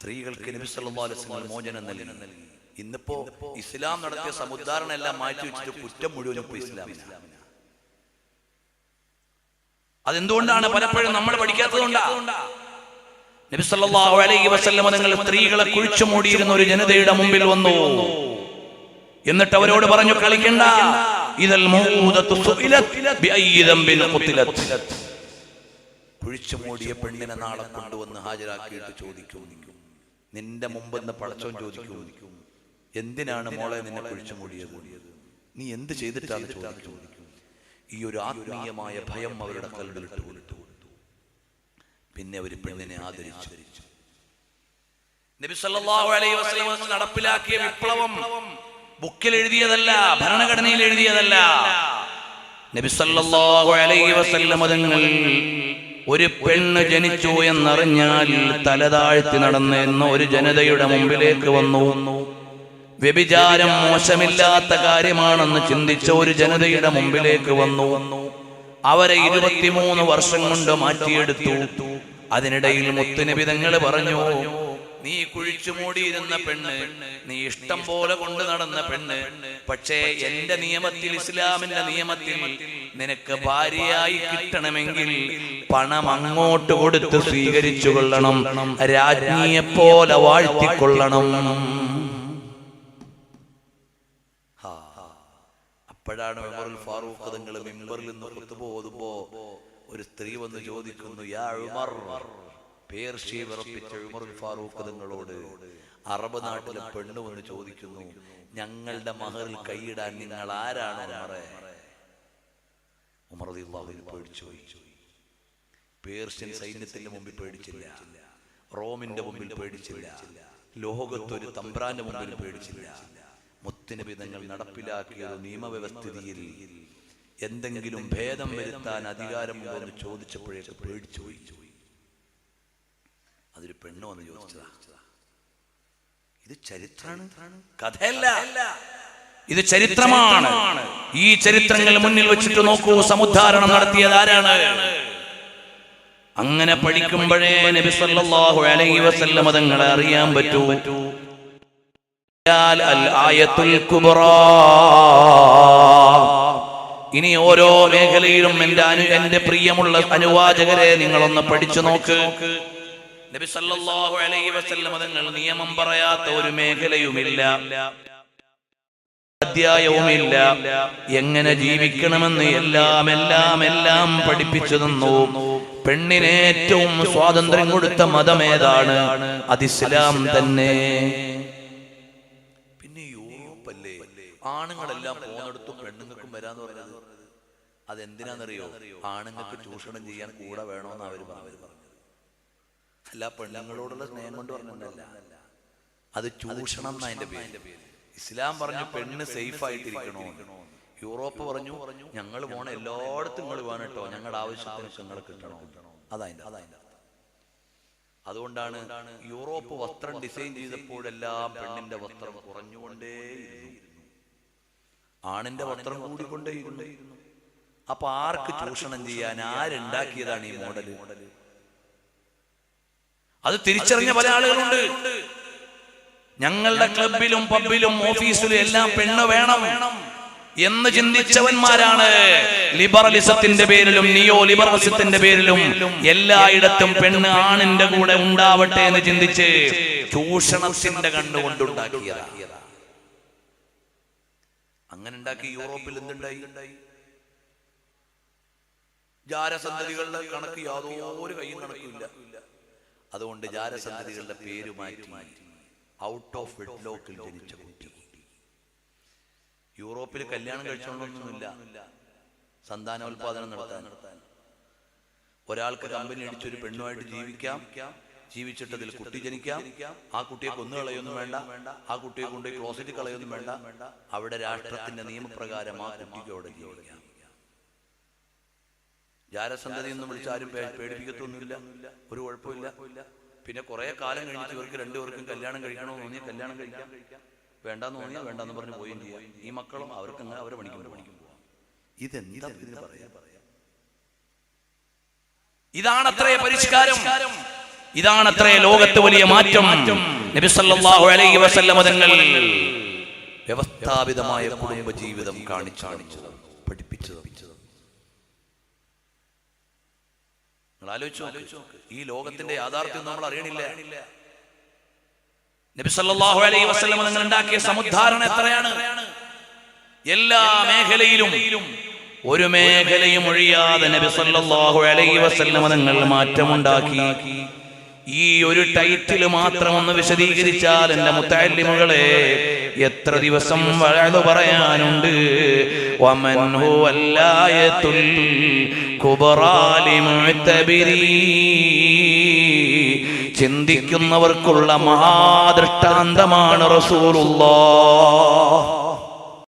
സ്ത്രീകൾക്ക് നബി സല്ലല്ലാഹു അലൈഹി വസല്ലം മോചനം നൽകി. ഇന്നിപ്പോ ഇസ്ലാം നടത്തിയ സമുദ്ധാരണ എല്ലാം മാറ്റി വെച്ചിട്ട് കുറ്റം മുഴുവനും ഇപ്പൊ ഇസ്ലാമിനാണ് അതെന്തുകൊണ്ടാണ് പലപ്പോഴും നമ്മൾ പഠിക്കാത്തതുകൊണ്ടാണ് നബി സല്ലല്ലാഹു അലൈഹി വസല്ലം നിങ്ങൾ സ്ത്രീകളെ കുഴിച്ചു മൂടിയിരുന്ന ഒരു ജനതയുടെ മുമ്പിൽ വന്നു. എന്നിട്ട് അവരോട് പറഞ്ഞു കളിക്കണ്ട. ഇതൽ കുഴിച്ചു മൂടിയ പെണ്ണിനെ നാളെ കൊണ്ടുവന്ന് ഹാജരാക്കിയിട്ട് ചോദിക്കും നിന്റെ മുമ്പ് നിന്ന് പടച്ചോൻ ചോദിക്കും. എന്തിനാണ് മോളെ നിന്നെ കുഴിച്ചു മൂടിയത്? നീ എന്ത് ചെയ്തിട്ടാണ് ചോദിക്കും ഈ ഒരു ആത്മീയമായ ഭയം അവരുടെ കൽവിലിട്ട് കൊടുത്തു. പിന്നെ അവർ പെണ്ണിനെ ആദരിച്ചു. നബി സല്ലല്ലാഹു അലൈഹി വസല്ലം നടപ്പിലാക്കിയ വിപ്ലവം ബുക്കിൽ എഴുതിയതല്ല ഭരണഘടനയിൽ എഴുതിയതല്ല. നബി സല്ലല്ലാഹു അലൈഹി വസല്ലം തങ്ങൾ ഒരു പെണ്ണ് ജനിച്ചു എന്നറിഞ്ഞാൽ തലതാഴ്ത്തി നടന്നെന്ന് ഒരു ജനതയുടെ മുമ്പിലേക്ക് വന്നു. വ്യഭിചാരം മോശമില്ലാത്ത കാര്യമാണെന്ന് ചിന്തിച്ച ഒരു ജനതയുടെ മുമ്പിലേക്ക് വന്നു. അവരെ ഇരുപത്തിമൂന്ന് വർഷം കൊണ്ട് മാറ്റിയെടുത്തു. അതിനിടയിൽ മുത്തുനബി തങ്ങൾ പറഞ്ഞു നീ കുഴിച്ചു മൂടിയിരുന്ന പെണ്ണ് നീ ഇഷ്ടം പോലെ കൊണ്ടു നടന്ന പെണ്ണ്. പക്ഷേ എന്റെ നിയമത്തിൽ ഇസ്ലാമിന്റെ നിയമത്തിൽ നിനക്ക് ഭാര്യയായി കിട്ടണമെങ്കിൽ പണം അങ്ങോട്ട് കൊടുത്ത് സ്വീകരിച്ചു കൊള്ളണം രാജ്ഞിയെ പോലെ വാഴ്ത്തിക്കൊള്ളണം. അപ്പോഴാണ് ഉമറുൽ ഫാറൂഖ് തങ്ങൾ മിമ്പറിൽ നിന്ന് ഓതുമ്പോ ഒരു സ്ത്രീ വന്ന് ചോദിക്കുന്നു യാ ഉമർ? പേർഷ്യ വിറപ്പിച്ച ഉമർ ഫാറൂഖ് തങ്ങളോട് അറബ് നാട്ടിലെ പെണ്ണ് വന്ന് ചോദിക്കുന്നു ഞങ്ങളുടെ മഹറിൽ കൈയിടാൻ നിങ്ങൾ ആരാണ് ഉമർ പേർഷ്യൻ സൈന്യത്തിന്റെ മുമ്പിൽ പേടിച്ചില്ല റോമിന്റെ മുമ്പിൽ പേടിച്ചില്ല ലോകത്തൊരു തമ്പ്രാന്റെ മുമ്പിൽ പേടിച്ചില്ല. മുത്തിന് തങ്ങൾ നടപ്പിലാക്കിയ നിയമവ്യവസ്ഥിതിയിൽ എന്തെങ്കിലും ഭേദം വരുത്താൻ അധികാരം ചോദിച്ചപ്പോഴേക്ക് പേടിച്ചു പോയി. അതൊരു പെണ്ണോ എന്ന് ചോദിച്ചതാ. ഇത് ചരിത്രമാണ്? കഥയല്ല. ഇത് ചരിത്രമാണ്. ഈ ചരിത്രങ്ങൾ മുന്നിൽ വെച്ചിട്ട് നോക്കൂ സമുദ്ധാരണം നടത്തിയത് ആരാണ്? അങ്ങനെ പഠിക്കുമ്പോഴേ നബി സല്ലല്ലാഹു അലൈഹി വസല്ലം തങ്ങളെ അറിയാൻ പറ്റൂ. അൽ ആയത്തുൽ കുബ്രാ. ഇനി ഓരോ മേഖലയിലും എന്റെ അനു എന്റെ പ്രിയമുള്ള അനുവാചകരെ നിങ്ങളൊന്ന് പഠിച്ചു നോക്ക്. നബി സല്ലല്ലാഹു അലൈഹി വസല്ലം തങ്ങൾ നിയമം പറയാത്ത ഒരു മേഖലയുമില്ല. അധ്യായവുമില്ല. എങ്ങനെ ജീവിക്കണമെന്ന് എല്ലാം എല്ലാം എല്ലാം പഠിപ്പിച്ചു തന്നു പെണ്ണിന് ഏറ്റവും സ്വാതന്ത്ര്യം കൊടുത്ത മതം ഏതാണ് അത് ഇസ്ലാം തന്നെ. പിന്നെ യൂറോപ്പല്ലേ ആണുങ്ങളെല്ലാം പോകുന്നിടത്തും പെണ്ണുങ്ങൾക്കും വരാന്ന് പറഞ്ഞത്. അതെന്തിനാണെന്നറിയോ ആണുങ്ങൾക്ക് ചൂഷണം ചെയ്യാൻ കൂടെ വേണമെന്ന് അവർ പറഞ്ഞു അല്ല പെണ്ണുങ്ങളോടുള്ള സ്നേഹം കൊണ്ട് പറഞ്ഞല്ല അത് ചൂഷണം അതിന്റെ പേര്. ഇസ്ലാം പറഞ്ഞു പെണ്ണ് സേഫ് ആയിട്ടിരിക്കണോ യൂറോപ്പ് പറഞ്ഞു ഞങ്ങൾ പോണ എല്ലായിടത്തും നിങ്ങൾ വേണം കേട്ടോ. ഞങ്ങളുടെ ആവശ്യത്തിന് കിട്ടണോ. അതായത് അതുകൊണ്ടാണ് യൂറോപ്പ് വസ്ത്രം ഡിസൈൻ ചെയ്തപ്പോഴെല്ലാം പെണ്ണിന്റെ വസ്ത്രം കുറഞ്ഞുകൊണ്ടേയിരുന്നു ആണിന്റെ വസ്ത്രം കൂടിക്കൊണ്ടേയിരുന്നു അപ്പൊ ആർക്ക് ചൂഷണം ചെയ്യാൻ ആരുണ്ടാക്കിയതാണ് ഈ മോഡൽ? അത് തിരിച്ചറിഞ്ഞ പല ആളുകളുണ്ട്. ഞങ്ങളുടെ ക്ലബിലും പബ്ബിലും ഓഫീസിലും എല്ലാം പെണ്ണ് വേണം എന്ന് ചിന്തിച്ചവന്മാരാണ്. ലിബറലിസത്തിന്റെ പേരിലും നിയോ ലിബറലിസത്തിന്റെ പേരിലും എല്ലായിടത്തും പെണ്ണ് ആണിന്റെ കൂടെ ഉണ്ടാവട്ടെ എന്ന് ചിന്തിച്ച് ചൂഷണത്തിന്റെ കണ്ണുകൊണ്ടുണ്ടാക്കിയതാ. അങ്ങനെ ഉണ്ടാക്കി യൂറോപ്പിൽ എന്തുണ്ടായി? ജാരസന്ധതികളുടെ കണക്ക് യാതൊരു കയ്യും കണക്കില്ല അതുകൊണ്ട് ജാരസന്ധതികളുടെ പേര് മാറ്റി. ഔട്ട് ഓഫ് വെഡ്ലോക്കിൽ ജനിച്ച കുട്ടി. യൂറോപ്പിൽ കല്യാണം കഴിച്ചോണ്ടൊന്നുമില്ല സന്താനോൽപാദനം നടത്താൻ. ഒരാൾക്ക് കമ്പനി അടിച്ചൊരു പെണ്ണുമായിട്ട് ജീവിക്കാം. ജീവിച്ചിട്ട് അതിൽ കുട്ടി ജനിക്കാം. ആ കുട്ടിയെ കൊന്നു കളയൊന്നും വേണ്ട. ആ കുട്ടിയെ കൊണ്ടുപോയി ക്ലോസറ്റ് കളയൊന്നും വേണ്ട. അവിടെ രാഷ്ട്രത്തിന്റെ നിയമപ്രകാരം ആ കുട്ടിക്ക് അവിടെ ജീവിക്കാം. ജാരസന്ധതി എന്ന് വിളിച്ചാലും പേടിപ്പിക്കത്തൊന്നുമില്ല. ഒരു കുഴപ്പമില്ല പിന്നെ കുറെ കാലം കഴിഞ്ഞിട്ട് ഇവർക്ക് രണ്ടുപേർക്കും കല്യാണം കഴിക്കണോ തോന്നിയാൽ കല്യാണം കഴിക്കാം. വേണ്ടാന്ന് തോന്നിയാൽ വേണ്ടാന്ന് പറഞ്ഞ് പോവുകയും ചെയ്യാം. ഈ മക്കളും അവർക്ക് അങ്ങനെ അവരെ പണിക്കും പണിക്കും പോവാം. ഇതെന്താ ഇതാണ് അത്രേ പരിഷ്കാരം. ഇതാണത്രേ ലോകത്ത് വലിയ മാറ്റം. നബി സല്ലല്ലാഹു അലൈഹി വസല്ലം തങ്ങൾ വ്യവസ്ഥാപിതമായ കുടുംബ ജീവിതം കാണിച്ചാണിച്ചതും പഠിപ്പിച്ചത് നിങ്ങൾ ആലോചിച്ചു നോക്ക്. ഈ ലോകത്തിന്റെ യാഥാർത്ഥ്യം നമ്മൾ അറിയണില്ല നബി സല്ലല്ലാഹു അലൈഹി വസല്ലം നിങ്ങൾ ഉണ്ടാക്കിയ സമുദ്ധാരണ എത്രയാണ്? എല്ലാ മേഖലയിലും ഒരു മേഖലയും ഒഴിയാതെ നബി സല്ലല്ലാഹു അലൈഹി വസല്ലം നിങ്ങൾ മാറ്റമുണ്ടാക്കി. ഈ ഒരു ടൈറ്റിൽ മാത്രം ഒന്ന് വിശദീകരിച്ചാൽ എന്റെ മുത്തല്ലിമുകളെ എത്ര ദിവസം വഴതു പറയാനുണ്ട്? വമൻ ഹുവല്ലായത്തുൽ ചിന്തിക്കുന്നവർക്കുള്ള മഹാദൃഷ്ടാന്തമാണ് റസൂലുള്ളാഹ്.